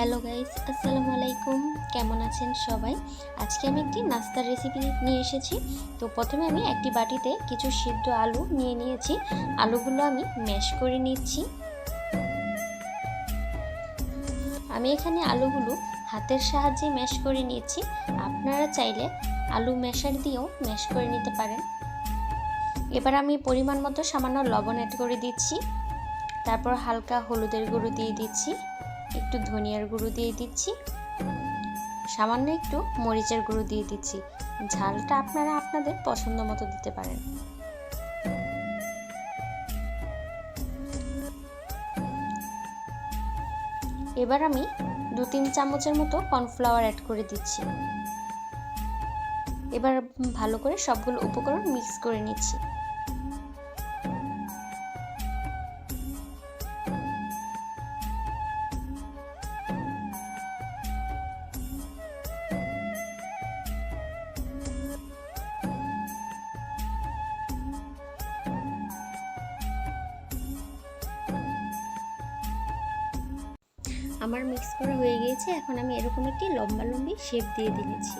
Hello guys, আসসালামু আলাইকুম। কেমন আছেন সবাই? আজকে আমি একটি নাস্তার রেসিপি নিয়ে এসেছি। তো প্রথমে আমি একটি বাটিতে কিছু সিদ্ধ আলু নিয়ে নিয়েছি। আলুগুলো আমি ম্যাশ করে নিচ্ছি। আমি এখানে আলুগুলো হাতের সাহায্যে ম্যাশ করে নিয়েছি। আপনারা চাইলে আলু ম্যাশার দিয়েও ম্যাশ করে নিতে পারেন। এবার আমি পরিমাণ মতো সামান্য লবণ অ্যাড করে দিচ্ছি। তারপর হালকা হলুদের গুঁড়ো দিয়ে দিচ্ছি। একটু ধনিয়ার গুঁড়ো দিয়ে দিচ্ছি। সামান্য একটু মরিচের গুঁড়ো দিয়ে দিচ্ছি। ঝালটা আপনারা আপনাদের পছন্দ মতো দিতে পারেন। এবার আমি দু তিন চামচের মতো কর্নফ্লাওয়ার অ্যাড করে দিচ্ছি। এবার ভালো করে সবগুলো উপকরণ মিক্স করে নিচ্ছি। আমার মিক্স করা হয়ে গিয়েছে, এখন আমি এরকম একটি লম্বা লম্বি শেপ দিয়ে দিয়েছি।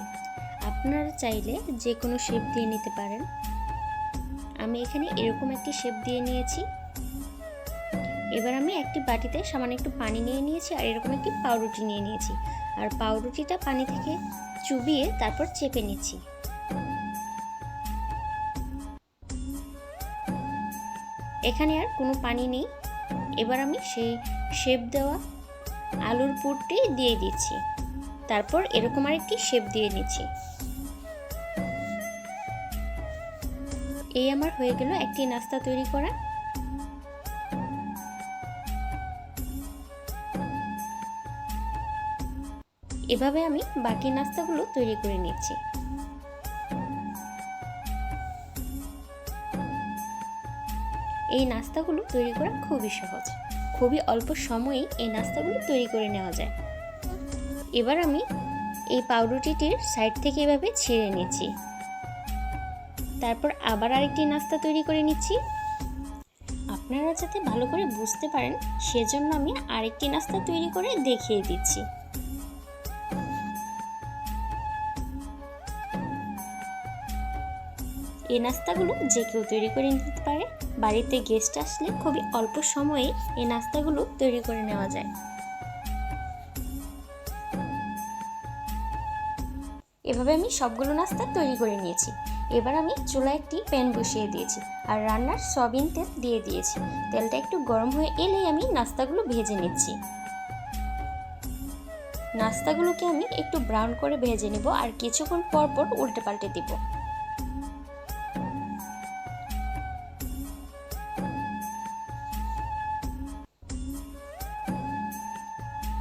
আপনারা চাইলে যে কোনো শেপ দিয়ে নিতে পারেন। আমি এখানে এরকম একটি শেপ দিয়ে নিয়েছি। এবার আমি একটি বাটিতে সামান্য একটু পানি নিয়ে নিয়েছি আর এরকম একটি পাউরুটি নিয়ে নিয়েছি। আর পাউরুটিটা পানি থেকে চুবিয়ে তারপর চেপে নিচ্ছি। এখানে আর কোনো পানি নেই। এবার আমি সেই শেপ দেওয়া আলুর পুরটি দিয়ে দিচ্ছি। তারপর এরকম আরেকটি শেপ দিয়ে নিচ্ছি। এই আমার হয়ে গেল একটি নাস্তা তৈরি করা। এভাবে আমি বাকি নাস্তাগুলো তৈরি করে নিচ্ছি। এই নাস্তাগুলো তৈরি করা খুবই সহজ। খুবই অল্প সময়েই এই নাস্তাগুলো তৈরি করে নেওয়া যায়। এবার আমি এই পাউরুটিটির সাইড থেকে এভাবে ছিঁড়ে নিচ্ছি তারপর আবার আরেকটি নাস্তা তৈরি করে নিচ্ছি। আপনারা যাতে ভালো করে বুঝতে পারেন, সেজন্য আমি আরেকটি নাস্তা তৈরি করে দেখিয়ে দিচ্ছি। এই নাস্তাগুলো যে কেউ তৈরি করে নিতে পারে। বাড়িতে গেস্ট আসলে খুবই অল্প সময়ে এই নাস্তাগুলো তৈরি করে নেওয়া যায়। এভাবে আমি সবগুলো নাস্তা তৈরি করে নিয়েছি। এবার আমি চুলায় একটি প্যান বসিয়ে দিয়েছি আর রান্নার সয়াবিন তেল দিয়ে দিয়েছি। তেলটা একটু গরম হয়ে এলেই আমি নাস্তাগুলো ভেজে নিচ্ছি। নাস্তাগুলোকে আমি একটু ব্রাউন করে ভেজে নেব আর কিছুক্ষণ পর পর উল্টে পাল্টে দিব।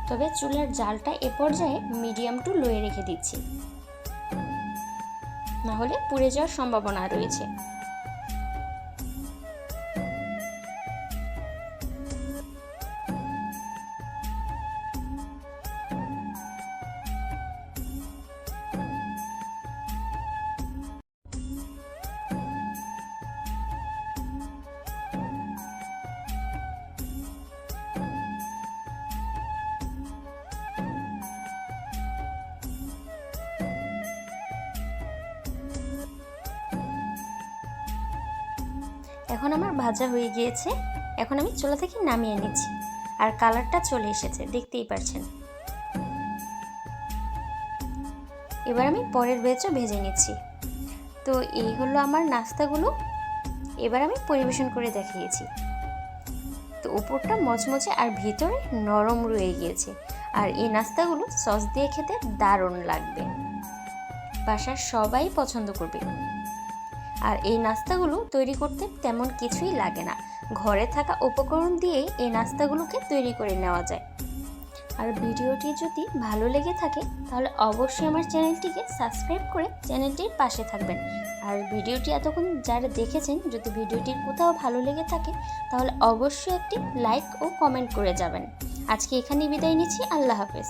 তবে চুলার জালটা এ পর্যায়ে মিডিয়াম টু লোয়ে রেখে দিচ্ছি। না হলে পুড়ে যাওয়ার সম্ভাবনা রয়েছে। এখন আমার ভাজা হয়ে গিয়েছে। এখন আমি চুলা থেকে নামিয়ে নিচ্ছি। আর কালারটা চলে এসেছে, দেখতেই পারছেন। এবার আমি পরের বেচও ভেজে নিচ্ছি। তো এই হলো আমার নাস্তাগুলো। এবার আমি পরিবেশন করে দেখিয়েছি। তো উপরটা মচমচে আর ভিতরে নরম রয়ে গিয়েছে। আর এই নাস্তাগুলো সস দিয়ে খেতে দারুণ লাগবে। বাসার সবাই পছন্দ করবে। আর এই নাস্তাগুলো তৈরি করতে তেমন কিছুই লাগে না। ঘরে থাকা উপকরণ দিয়েই এই নাস্তাগুলোকে তৈরি করে নেওয়া যায়। আর ভিডিওটি যদি ভালো লেগে থাকে, তাহলে অবশ্যই আমার চ্যানেলটিকে সাবস্ক্রাইব করে চ্যানেলটির পাশে থাকবেন। আর ভিডিওটি এতক্ষণ যারা দেখেছেন, যদি ভিডিওটির কোথাও ভালো লেগে থাকে, তাহলে অবশ্যই একটি লাইক ও কমেন্ট করে যাবেন। আজকে এখানেই বিদায় নিচ্ছি। আল্লাহ হাফেজ।